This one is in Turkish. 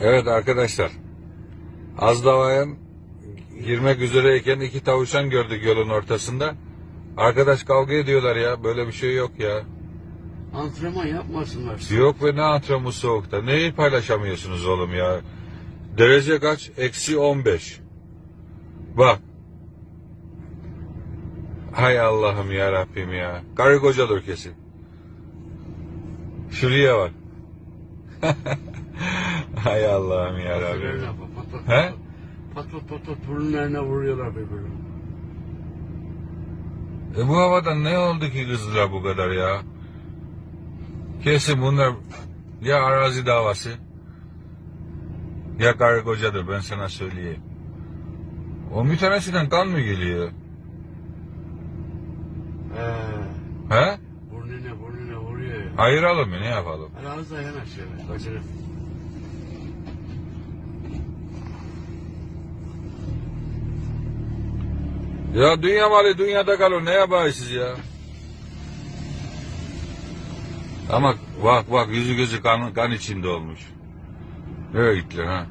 Evet arkadaşlar. Az davayan girmek üzereyken iki tavuşan gördük yolun ortasında. Arkadaş kavga ediyorlar ya. Böyle bir şey yok ya. Antrenman yapmasınlar. Yok ve ne antrenmanı soğukta. Neyi paylaşamıyorsunuz oğlum ya? Derece kaç? Eksi 15. Bak. Hay Allah'ım ya Rabbim ya. Karı kocadır kesin. Şuraya bak. Hay Allah'ım ya pat He? pat pat pat pat burunlarına vuruyorlar birbirine. E bu havada ne oldu ki kızdılar bu kadar ya? Kesin bunlar ya arazi davası ya karı kocadır ben sana söyleyeyim. O bir tanesinden kan mı geliyor? He. He? Burnuna burnuna vuruyor ya. Ayıralım mı ne yapalım? Hadi az daha Ya dünya malı dünyada kalır ne yapayız siz ya? Ama bak bak yüzü gözü kan, kan içinde olmuş. Nereye gittiler ha?